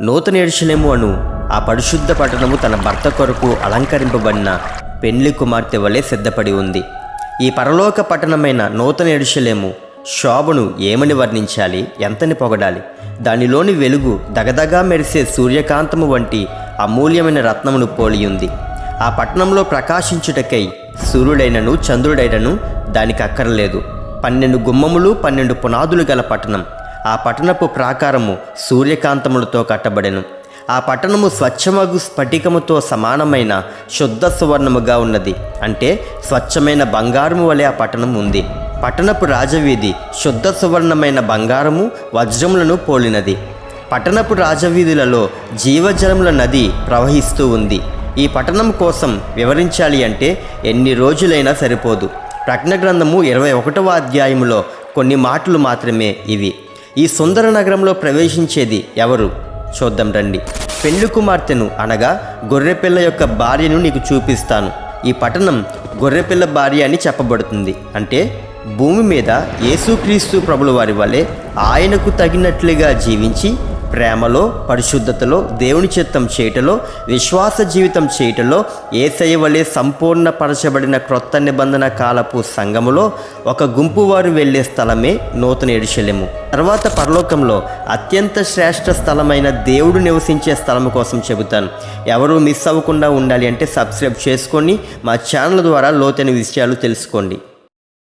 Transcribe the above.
నూతన ఎరుషలేము అను ఆ పరిశుద్ధ పట్టణము తన భర్త కొరకు అలంకరింపబడిన పెండ్లి కుమార్తె వలె సిద్ధపడి ఉంది. ఈ పరలోక పట్టణమైన నూతన ఎడిషలేము శోభను ఏమని వర్ణించాలి? ఎంతని పొగడాలి? దానిలోని వెలుగు దగదగా మెరిసే సూర్యకాంతము వంటి అమూల్యమైన రత్నమును పోలియుంది. ఆ పట్టణంలో ప్రకాశించుటకై సూర్యుడైనను చంద్రుడైనను దానికి అక్కరలేదు. పన్నెండు గుమ్మములు పన్నెండు పునాదులు గల పట్టణం. ఆ పట్టణపు ప్రాకారము సూర్యకాంతములతో కట్టబడెను. ఆ పట్టణము స్వచ్ఛమగు స్ఫటికముతో సమానమైన శుద్ధ సువర్ణముగా ఉన్నది. అంటే స్వచ్ఛమైన బంగారము వలె ఆ పట్టణం ఉంది. పట్టణపు రాజవీధి శుద్ధ సువర్ణమైన బంగారము వజ్రములను పోలినది. పట్టణపు రాజవీధులలో జీవజలముల నది ప్రవహిస్తూ ఉంది. ఈ పట్టణం కోసం వివరించాలి అంటే ఎన్ని రోజులైనా సరిపోదు. ప్రజ్ఞ గ్రంథము ఇరవై ఒకటవ అధ్యాయములో కొన్ని మాటలు మాత్రమే ఇవి. ఈ సుందర నగరంలో ప్రవేశించేది ఎవరు? చూద్దాం రండి. పెళ్ళి కుమార్తెను అనగా గొర్రెపిల్ల యొక్క భార్యను నీకు చూపిస్తాను. ఈ పట్టణం గొర్రెపిల్ల భార్య అని చెప్పబడుతుంది. అంటే భూమి మీద యేసుక్రీస్తు ప్రభుల వారి వలె ఆయనకు తగినట్లుగా జీవించి ప్రేమలో పరిశుద్ధతలో దేవుని చిత్తం చేయటలో విశ్వాస జీవితం చేయటలో ఏసయ వలె సంపూర్ణపరచబడిన క్రొత్త నిబంధన కాలపు సంఘములో ఒక గుంపు వారు వెళ్ళే స్థలమే నూతన ఎరుషలేము. తర్వాత పరలోకంలో అత్యంత శ్రేష్ఠ స్థలమైన దేవుడు నివసించే స్థలం కోసం చెబుతాను. ఎవరు మిస్ అవ్వకుండా ఉండాలి అంటే సబ్స్క్రైబ్ చేసుకొని మా ఛానల్ ద్వారా లోతైన విషయాలు తెలుసుకోండి.